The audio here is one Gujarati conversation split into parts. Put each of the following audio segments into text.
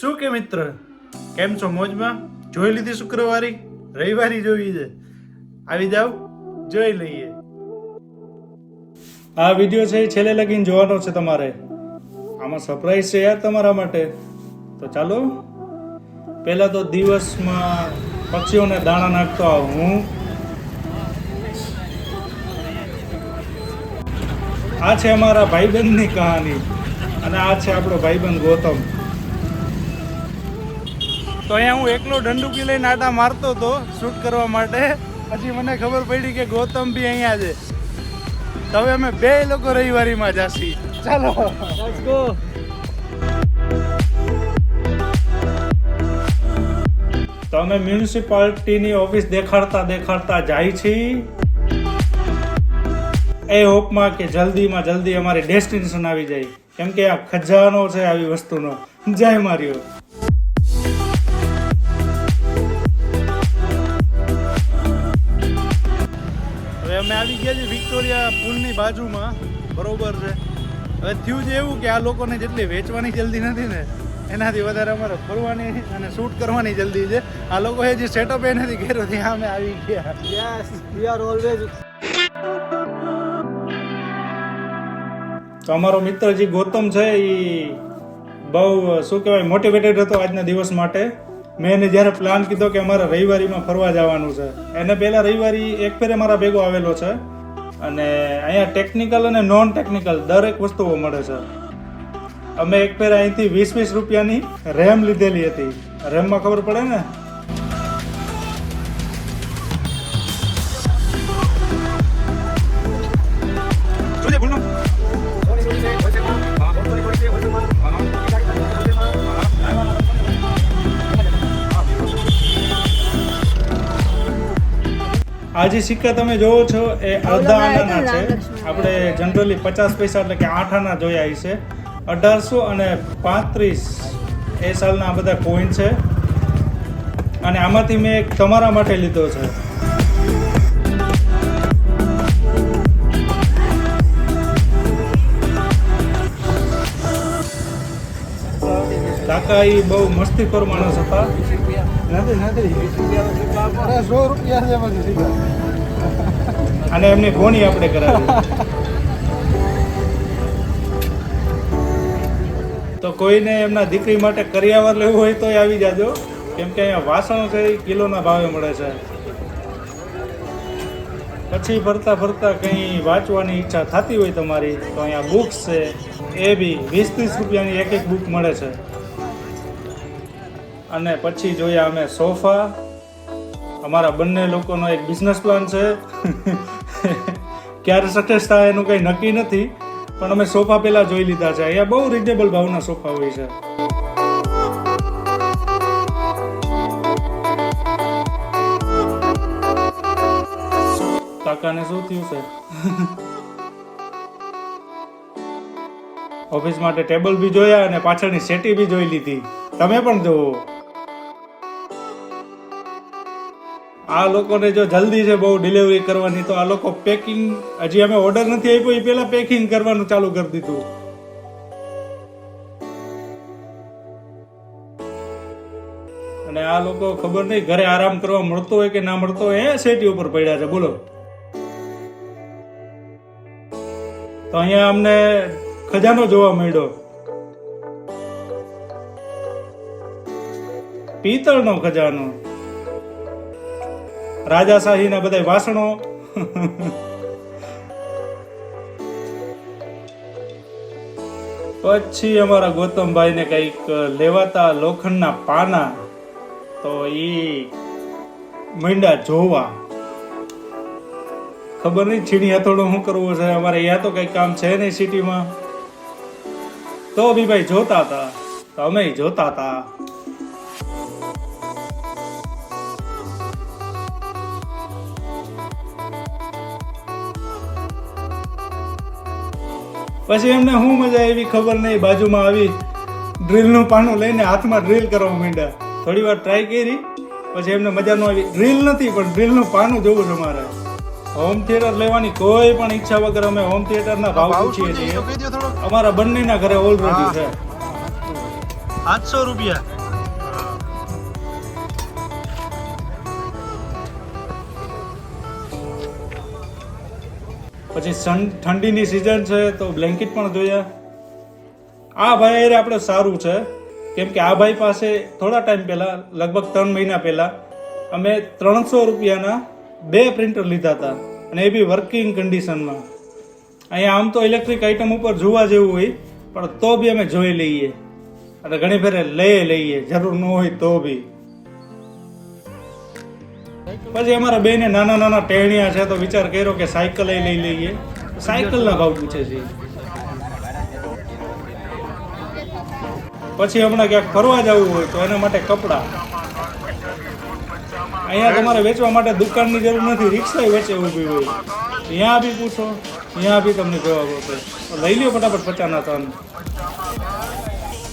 શું કે મિત્ર? કેમ છો મોજમાં? જોઈ લીધી શુક્રવારી? રવિવારી જોઈ છે. આવી જાવ જોઈ લઈએ. આ વીડિયો છે એ છેલ્લે લગીને જોવાનો છે તમારે. આમાં સરપ્રાઈઝ છે યાર તમારા માટે. તો ચાલો. પહેલા તો દિવસમાં પક્ષીઓને દાણા નાખતો આવું હું. આ છે અમારા ભાઈબંધની કહાની. અને આ છે આપણો ભાઈબંધ ગૌતમ. તો અહીંયા હું એકલો દંડુકી લઈને આટા મારતો હતો શૂટ કરવા માટે. પછી મને ખબર પડી કે ગૌતમ બી અહીંયા છે. તો હવે અમે બે લોકો રવિવારીમાં જાશી. ચાલો. તો અમે મ્યુનિસિપાલિટીની ઓફિસ દેખાડતા દેખાડતા જાય છીએ. એ હોપમાં કે જલ્દીમાં જલ્દી અમારી ડેસ્ટિનેશન આવી જાય. કેમ કે આ ખજાનો છે આવી વસ્તુનો. જય માર્યો. આવી ગયા છે વિક્ટોરિયા પુલની બાજુમાં. બરોબર છે. હવે થયું છે એવું કે આ લોકોને જેટલી વેચવાની જલ્દી નથી ને એનાથી વધારે અમારે ફરવાની અને શૂટ કરવાની જલ્દી છે. આ લોકોએ જે સેટઅપ એ નથી કર્યો ત્યાં અમે આવી ગયા. Yes, we are always તો અમારો મિત્ર જે ગૌતમ છે એ બહુ શું કહેવાય મોટિવેટેડ હતો આજના દિવસ માટે. મેં એને જ્યારે પ્લાન કીધો કે અમારે રવિવારીમાં ફરવા જવાનું છે, એને પહેલા રવિવારી એક ફેરે મારા ભેગો આવેલો છે અને અહીંયા ટેકનિકલ અને નોન ટેકનિકલ દરેક વસ્તુઓ મળે છે. અમે એક ફેર અહીંથી વીસ વીસ રૂપિયાની રેમ લીધેલી હતી. રેમમાં ખબર પડે ને? આ જે સિક્કા તમે જોવો છો એ અડધા આનાના છે. આપણે જનરલી પચાસ પૈસા એટલે કે આઠ આના જોયા છે. અઢારસો અને પાંત્રીસ એ સાલના આ બધા કોઈન છે. અને આમાંથી મેં એક તમારા માટે લીધો છે. કાકા એ બહુ મસ્તીખોર માણસ હતા. સો રૂપિયા અને એમની કોની આપણે કરાવી? તો કોઈને એમના દીકરી માટે કરિયાવર લેવું હોય તો આવી જાજો. કેમ કે અહીંયા વાસણો છે, એ કિલોના ભાવે મળે છે. પછી ફરતા ફરતા કંઈ વાંચવાની ઈચ્છા થતી હોય તમારી, તો અહીંયા બુક્સ છે, એ બી વીસ ત્રીસ રૂપિયાની એક એક બુક મળે છે. અને પછી જોયા અમે સોફા. અમારા બંને લોકોનો એક બિઝનેસ પ્લાન છે. ક્યારે સક્સેસ થાય એનું કંઈ નક્કી નથી, પણ અમે સોફા પહેલાં જોઈ લીધા છે. અહીંયા બહુ રિઝનેબલ ભાવના સોફા હોય છે. કાકાને શું થયું છે? ઓફિસ માટે ટેબલ બી જોયા અને પાછળની સેટી બી જોઈ લીધી. તમે પણ જોવો. આ લોકોને જો જલ્દી છે બહુ ડિલિવરી કરવાની, તો આ લોકો પેકિંગ હજી અમે ઓર્ડર નથી આપ્યો, એ પહેલા પેકિંગ કરવાનું ચાલુ કરી દીધું. અને આ લોકો ખબર નહીં, ઘરે આરામ કરવા મળતો હોય કે ના મળતો હોય એ સેટી ઉપર પડ્યા છે, બોલો. તો અહીંયા અમને ખજાનો જોવા મળ્યો. પિત્તળનો ખજાનો. રાજાશાહીના બધા વાસણો. પછી અમારા ગૌતમભાઈને કંઈક લેવાતા લોખંડના પાના, તો એ મંડા જોવા. ખબર નહીં છીણી હથોડું શું કરવું છે, અમારે અહીંયા તો કંઈ કામ છે નહીં સિટીમાં. તો બી ભાઈ જોતા હતા, તો અમે જોતા હતા. પછી એમને શું મજા એવી ખબર નહીં બાજુમાં આવી ડ્રીલનું પાનું લઈને હાથમાં ડ્રીલ કરવા માંડ્યા. થોડી વાર ટ્રાય કરી પછી એમને મજા ન આવી. ડ્રીલ નથી પણ ડ્રીલનું પાનું જોવું છે મારે. હોમ થિયેટર લેવાની કોઈ પણ ઈચ્છા વગર અમે હોમ થિયેટરના ભાવ પૂછીએ છીએ. અમારા બંનેના ઘરે ઓલરેડી છે. આઠસો રૂપિયા. પછી ઠંડીની સિઝન છે તો બ્લેન્કેટ પણ જોયા આ ભાઈ આપણે સારું છે. કેમ કે આ ભાઈ પાસે થોડા ટાઈમ પહેલા, લગભગ ત્રણ મહિના પહેલા, અમે ત્રણસો રૂપિયાના બે પ્રિન્ટર લીધા હતા અને એ બી વર્કિંગ કન્ડિશનમાં અહીંયા આમ તો ઇલેક્ટ્રિક આઇટમ ઉપર જોવા જેવું હોય, પણ તો બી અમે જોઈ લઈએ. અને ઘણી ફેરે લઈ લઈએ, જરૂર ન હોય તો બી. પછી અમારા બેને નાના નાના ટેણિયા છે તો વિચાર કર્યો કે સાયકલ એ લઈ લઈએ. સાયકલના ભાવ પૂછે છે. પછી હમણાં ક્યાંક ફરવા જવું હોય તો એના માટે કપડાં. અહીંયા તમારે વેચવા માટે દુકાનની જરૂર નથી રિક્ષા વેચે ઊભી હોય. ત્યાં બી પૂછો ત્યાં બી તમને જવાબ આપે. લઈ લ્યો ફટાફટ પચાના તન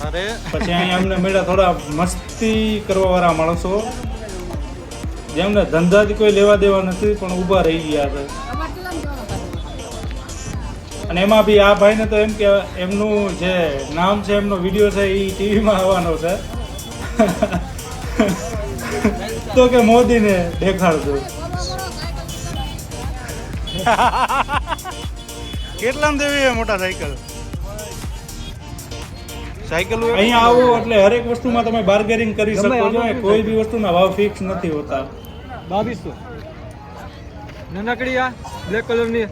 અરે. પછી અહીંયા અમને મળ્યા થોડા મસ્તી કરવા વાળા માણસો. જેમને ધંધાથી કોઈ લેવા દેવા નથી પણ ઊભા રહી ગયા છે. અને એમાં બી આ ભાઈને તો એમ કે એમનું જે નામ છે એમનો વીડિયો છે એ ટીવીમાં આવવાનો છે. તો કે મોદીને દેખાડજો. કેટલામ દેવી મોટા સાયકલ? સાયકલ અહીંયા આવો એટલે હરેક વસ્તુમાં તમે બાર્ગેનિંગ કરી શકો છો કોઈ બી વસ્તુના ભાવ ફિક્સ નથી હોતા. બાવીસો. નાનકડી આ બ્લેક કલરની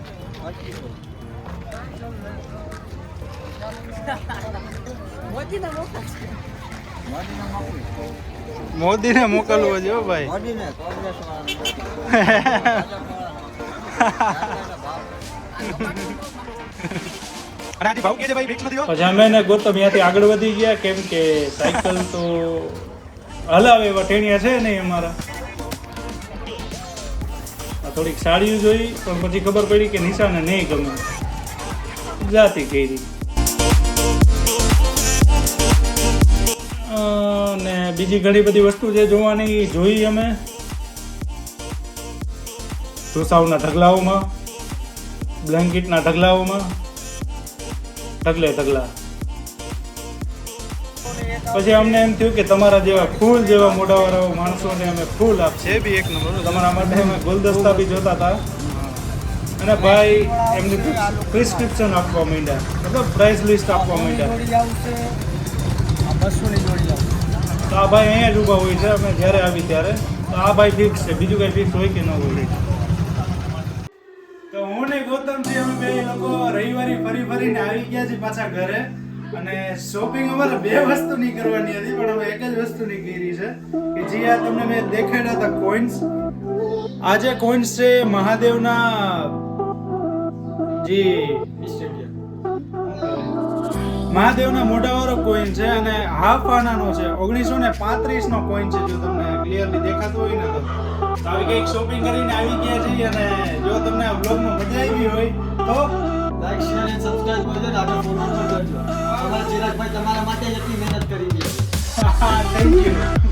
મોદીને મોકલવો જો ભાઈ. પછી અમે ગૌતમ ત્યાંથી આગળ વધી ગયા કેમ કે સાયકલ તો હલાવે એવા ટેણિયા છે નહીં અમારા. થોડીક સાડીઓ જોઈ, પણ પછી ખબર પડી કે નિશાને નહીં ગમે. જાતિ કરી. ને બીજી ઘણી બધી વસ્તુ છે જોવાની જોઈ અમે. ઢોસાઓના ઢગલાઓમાં, બ્લેન્કેટના ઢગલાઓમાં, ઢગલે ઢગલા. પછી અમને એમ થયું કે તમારા જેવા ફૂલ જેવા મોઢાવાળા માણસોને અમે ફૂલ આપશે. બી એક નંબર તમારા માટે અમે ગુલદસ્તા બી જોતા હતા. અને ભાઈ એમની પ્રિસ્ક્રિપ્શન આપવા માંડ્યા. મતલબ પ્રાઇસ લિસ્ટ આપવા માંડ્યા. તો આ ભાઈ અહીંયા જ ઊભા હોય છે. અમે જ્યારે આવી ત્યારે. તો આ ભાઈ ફિક્સ છે. બીજું કઈ ફિક્સ હોય કે ન હોય. તો હું ને ગૌતમજી અમે બે લોકો રવિવારે ફરી ફરીને આવી ગયા છે પાછા ઘરે. અને શોપિંગ અમારે બે વસ્તુ ની કરવાની હતી, પણ અમે એક જ વસ્તુ ની કરી છે. કે જે આ તમને મેં દેખાડ્યા હતા કોઈન્સ આ જે કોઈન્સ છે મહાદેવના, જે, મહાદેવના મોઢાવાળો કોઈન છે અને હાફ આનાનો છે, ઓગણીસો ને પાંત્રીસ નો કોઈન છે, જો તમને ક્લિયરલી દેખાતું હોય ને તો. આવી કંઈક શોપિંગ કરીને આવી ગયા છીએ અને જો તમને આ બ્લોગમાં મજા આવી હોય તો લાઈક શેર અને સબસ્ક્રાઇબ કરી દેજો આગળ ફોલો કરજો. અમારા ચિરાગભાઈ તમારા માટે જ એટલી મહેનત કરી છે. Thank you